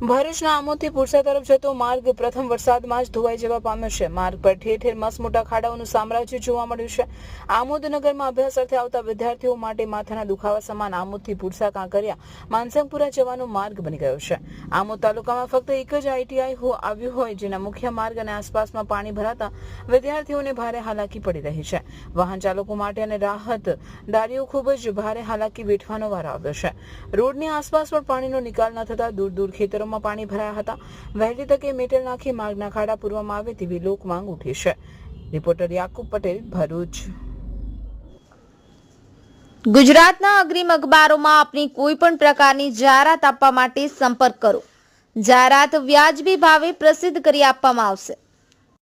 ભરૂચના આમોદથી પુરસા તરફ જતો માર્ગ પ્રથમ વરસાદમાં જ ધોવાઈ જવા પામ્યો છે. માર્ગ પર ઠેર ઠેર મસ્ત મોટા ખાડાઓનું સામ્રાજ્ય જોવા મળ્યું છે. આમોદ નગરમાં અભ્યાસ અર્થે આવતા વિદ્યાર્થીઓ માટે માથાના દુખાવા સમાન આમોદથી પુરસા કાંકરિયા, માનસંગપુરા જવાનો માર્ગ બની ગયો છે. આમોદ તાલુકામાં ફક્ત એક જ આઈટીઆઈ આવ્યું હોય, જેના મુખ્ય માર્ગ અને આસપાસમાં પાણી ભરાતા વિદ્યાર્થીઓને ભારે હાલાકી પડી રહી છે. વાહન ચાલકો માટે અને રાહત દારીઓ ખૂબ જ ભારે હાલાકી વેઠવાનો વારો આવ્યો છે. રોડની આસપાસ પણ પાણીનો નિકાલ ન થતા દૂર દૂર ખેતરોમાં પાણી ભરાયા હતા. વહેલી તકે મેટલ નાખી માર્ગના ખાડા પૂરવામાં આવે તેવી લોક માંગ ઉઠી છે. રિપોર્ટર યાકુબ પટેલ, ભરૂચ. ગુજરાતના અગ્રીમ અખબારોમાં આપની કોઈ પણ પ્રકારની જાહેરાત આપવા માટે સંપર્ક કરો. જાહેરાત વ્યાજબી ભાવે પ્રસિદ્ધ કરી આપવામાં આવશે.